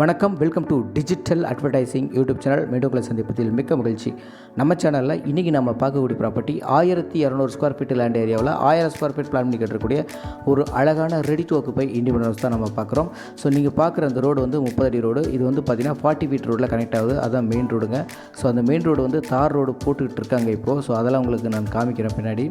வணக்கம் welcome to digital advertising YouTube channel மீண்டுங்களை சந்திப்பதில் மிக்க மகிழ்ச்சி. நம்ம சேனலில் இன்றைக்கி நம்ம பார்க்கக்கூடிய ப்ராப்பர்ட்டி ஆயிரத்தி இரநூறு ஸ்கொயர் ஃபீட் லேண்ட் ஏரியாவில் ஆயிரம் ஸ்கொயர் ஃபீட் பிளான் பண்ணி கட்டக்கூடிய ஒரு அழகான ரெடி டு ஒக்குப்பை இண்டிபெண்டன்ஸ் தான் நம்ம பார்க்குறோம். ஸோ நீங்கள் பார்க்குற அந்த ரோடு வந்து முப்பது அடி ரோடு இது வந்து பார்த்திங்கன்னா ஃபார்ட்டி ஃபீட் ரோடில் கனெக்ட் ஆகுது. அதுதான் மெயின் ரோடுங்க ஸோ அந்த மெயின் ரோடு வந்து தார் ரோடு போட்டுக்கிட்டு இருக்காங்க இப்போது ஸோ அதெல்லாம் உங்களுக்கு நான் காமிக்கிறேன் பின்னாடி.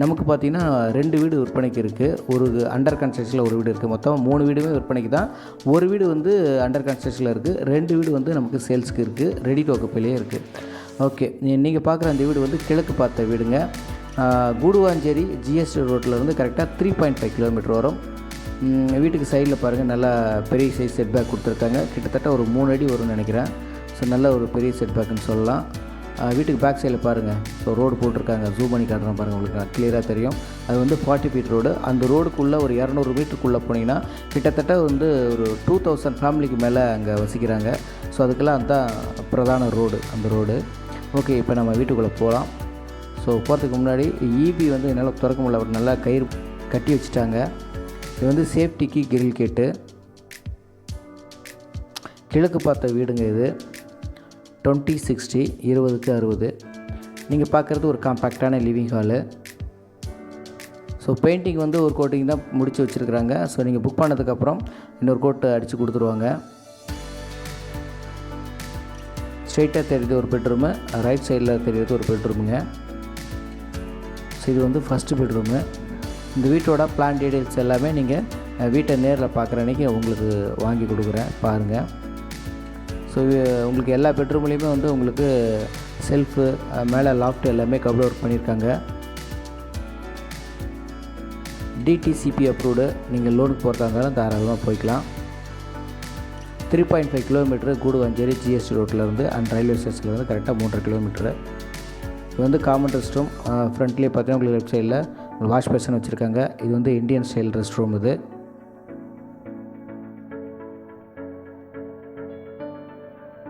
நமக்கு பார்த்திங்கன்னா ரெண்டு வீடு விற்பனைக்கு இருக்குது ஒரு அண்டர் கன்ஸ்ட்ரக்ஷனில் ஒரு வீடு இருக்குது மொத்தம் மூணு வீடுமே விற்பனைக்கு தான். ஒரு வீடு வந்து அண்டர் கன்ஸ்ட்ரக்ஷனில் இருக்குது ரெண்டு வீடு வந்து நமக்கு சேல்ஸுக்கு இருக்குது ரெடி டோக்கப்பிலேயே இருக்குது ஓகே நீங்கள் பார்க்குற அந்த வீடு வந்து கிழக்கு பார்த்த வீடுங்க. கூடுவாஞ்சேரி ஜிஎஸ்டி ரோட்டில் இருந்து கரெக்டாக த்ரீ பாயிண்ட் ஃபைவ் கிலோமீட்டர் வரும். வீட்டுக்கு சைடில் பாருங்கள் நல்லா பெரிய சைஸ் செட்பேக் கொடுத்துருக்காங்க. கிட்டத்தட்ட ஒரு மூணு அடி வரும்னு நினைக்கிறேன். ஸோ நல்ல ஒரு பெரிய செட்பேக்குன்னு சொல்லலாம். வீட்டுக்கு பேக் சைடில் பாருங்கள் ஸோ ரோடு போட்டிருக்காங்க. ஜூம் பண்ணி காட்டுறேன் பாருங்கள் உங்களுக்கு கிளியராக தெரியும். அது வந்து ஃபார்ட்டி ஃபீட் ரோடு அந்த ரோடுக்குள்ளே ஒரு இரநூறு மீட்டருக்குள்ளே போனீங்கன்னா கிட்டத்தட்ட வந்து ஒரு டூ தௌசண்ட் ஃபேமிலிக்கு மேலே அங்கே வசிக்கிறாங்க. ஸோ அதுக்கெல்லாம் அதுதான் பிரதான ரோடு அந்த ரோடு ஓகே இப்போ நம்ம வீட்டுக்குள்ளே போகலாம் ஸோ போகிறதுக்கு முன்னாடி ஈபி வந்து என்னால் திறக்க முடியல. அவர் நல்லா கயிறு கட்டி வச்சுட்டாங்க. இது வந்து சேஃப்டிக்கு கிரில் கேட்டு கிழக்கு பார்த்த வீடுங்க இது. டுவெண்ட்டி சிக்ஸ்டி இருபதுக்கு அறுபது. நீங்கள் பார்க்குறது ஒரு காம்பேக்டான லிவிங் ஹாலு ஸோ பெயிண்டிங் வந்து ஒரு கோட்டிங் தான் முடித்து வச்சுருக்குறாங்க. ஸோ நீங்கள் புக் பண்ணதுக்கப்புறம் இன்னொரு கோட்டு அடித்து கொடுத்துருவாங்க. ஸ்ட்ரெயிட்டாக தெரியுது ஒரு பெட்ரூமு ரைட் சைடில் தெரியுது ஒரு பெட்ரூமுங்க ஸோ இது வந்து ஃபஸ்ட்டு பெட்ரூமு இந்த வீட்டோட பிளான் டீடைல்ஸ் எல்லாமே நீங்கள் வீட்டை நேரில் பார்க்குற அன்றைக்கி உங்களுக்கு வாங்கி கொடுக்குறேன். பாருங்கள் ஸோ உங்களுக்கு எல்லா பெட்ரூம்லேயுமே வந்து உங்களுக்கு செல்ஃபு மேலே லாஃப்ட் எல்லாமே கவர் ஒர்க் பண்ணியிருக்காங்க டிடிசிபி அப்ரூவ்டு நீங்கள் லோனுக்கு போகிறதா இருந்தாலும் தாராளமாக போய்க்கலாம். Three point five kilometre Guduvanchery GST ரோட்டிலேருந்து and railway ஸ்டேஷன்லேருந்து கரெக்டாக மூன்றரை கிலோமீட்டரு இது வந்து காமன் ரெஸ்ட் ரூம் ஃப்ரண்ட்லேயே பார்த்தீங்கன்னா உங்களுக்கு லெஃப்ட் சைடில் வாஷ் பேஷன் வச்சுருக்காங்க. இது வந்து இந்தியன் ஸ்டைல் ரெஸ்ட் ரூம் இது.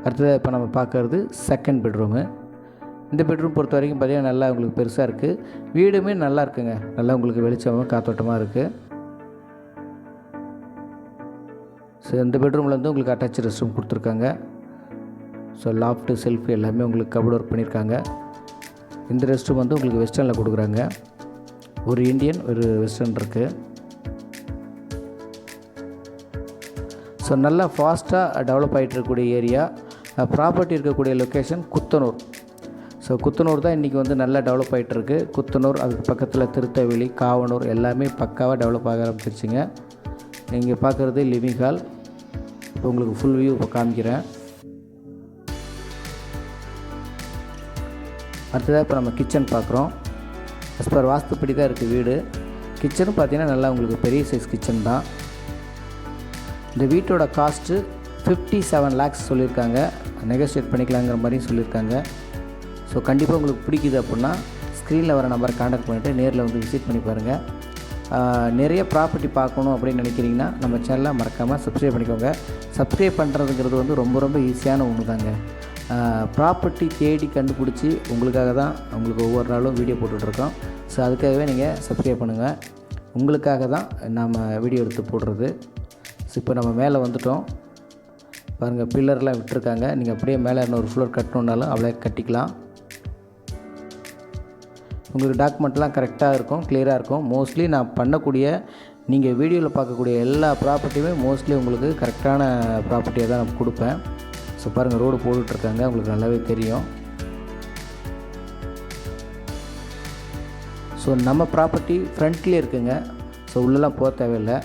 அடுத்தது இப்போ நம்ம பார்க்குறது செகண்ட் பெட்ரூமு இந்த பெட்ரூம் பொறுத்த வரைக்கும் பார்த்தீங்கன்னா நல்லா உங்களுக்கு பெருசாக இருக்குது வீடுமே நல்லா இருக்குங்க. நல்லா உங்களுக்கு வெளிச்சமாக காத்தோட்டமாக இருக்குது ஸோ இந்த பெட்ரூமில் வந்து உங்களுக்கு அட்டாச் ரெஸ்ட் ரூம் கொடுத்துருக்காங்க. ஸோ லாஃப்ட்டு செல்ஃப் எல்லாமே உங்களுக்கு கபோர்ட் ஒர்க் பண்ணியிருக்காங்க இந்த ரெஸ்ட் ரூம் வந்து உங்களுக்கு வெஸ்டர்னில் கொடுக்குறாங்க. ஒரு இந்தியன் ஒரு வெஸ்டர்ன் இருக்குது ஸோ நல்லா ஃபாஸ்ட்டாக டெவலப் ஆகிட்டு இருக்கக்கூடிய ஏரியா ப்ராப்பர்ட்டி இருக்கக்கூடிய லொக்கேஷன் குத்தனூர். ஸோ குத்தனூர் தான் இன்றைக்கி வந்து நல்லா டெவலப் ஆகிட்டுருக்கு குத்தனூர் அதுக்கு பக்கத்தில் திருத்தவெளி காவனூர் எல்லாமே பக்காவாக டெவலப் ஆக ஆரம்பிச்சிருச்சுங்க. இங்கே பார்க்குறது லிவிங் ஹால் இப்போ உங்களுக்கு ஃபுல் வியூ இப்போ காமிக்கிறேன். அடுத்ததாக இப்போ நம்ம கிச்சன் பார்க்குறோம் அஸ் பர் வாஸ்துப்படி தான் இருக்குது வீடு. கிச்சனும் பார்த்திங்கன்னா நல்லா உங்களுக்கு பெரிய சைஸ் கிச்சன் தான். இந்த வீட்டோட காஸ்ட்டு ஃபிஃப்டி செவன் லேக்ஸ் சொல்லியிருக்காங்க. நெகோஷியேட் பண்ணிக்கலாங்கிற மாதிரியும் சொல்லியிருக்காங்க. ஸோ கண்டிப்பாக உங்களுக்கு பிடிக்குது அப்படின்னா ஸ்க்ரீனில் வர நம்பரை காண்டாக்ட் பண்ணிவிட்டு நேரில் வந்து விசிட் பண்ணி பாருங்கள் நிறைய ப்ராப்பர்ட்டி பார்க்கணும் அப்படின்னு நினைக்கிறீங்கன்னா நம்ம சேனலை மறக்காமல் சப்ஸ்கிரைப் பண்ணிக்கோங்க. சப்ஸ்கிரைப் பண்ணுறதுங்கிறது வந்து ரொம்ப ரொம்ப ஈஸியான ஒன்று தாங்க ப்ராப்பர்ட்டி தேடி கண்டுபிடிச்சி உங்களுக்காக தான் உங்களுக்கு ஒவ்வொரு நாளும் வீடியோ போட்டுட்ருக்கோம். ஸோ அதுக்காகவே நீங்கள் சப்ஸ்கிரைப் பண்ணுங்கள் உங்களுக்காக தான் நாம் வீடியோ எடுத்து போடுறது. ஸோ இப்போ நம்ம மேலே வந்துட்டோம். பாருங்கள் பில்லர்லாம் விட்டுருக்காங்க. நீங்கள் அப்படியே மேலே இன்னொரு ஃப்ளோர் கட்டணுன்னாலும் அவ்வளோ கட்டிக்கலாம். உங்களுக்கு டாக்குமெண்ட்லாம் கரெக்டாக இருக்கும் கிளியராக இருக்கும். மோஸ்ட்லி நான் பண்ணக்கூடிய நீங்கள் வீடியோவில் பார்க்கக்கூடிய எல்லா ப்ராப்பர்ட்டியுமே மோஸ்ட்லி உங்களுக்கு கரெக்டான ப்ராப்பர்ட்டியை தான் நான் கொடுப்பேன். ஸோ பாருங்கள் ரோடு போட்டுட்ருக்காங்க உங்களுக்கு நல்லாவே தெரியும். ஸோ நம்ம ப்ராப்பர்ட்டி ஃப்ரண்ட்லேயே இருக்குங்க. ஸோ உள்ளெல்லாம் போக தேவையில்லை.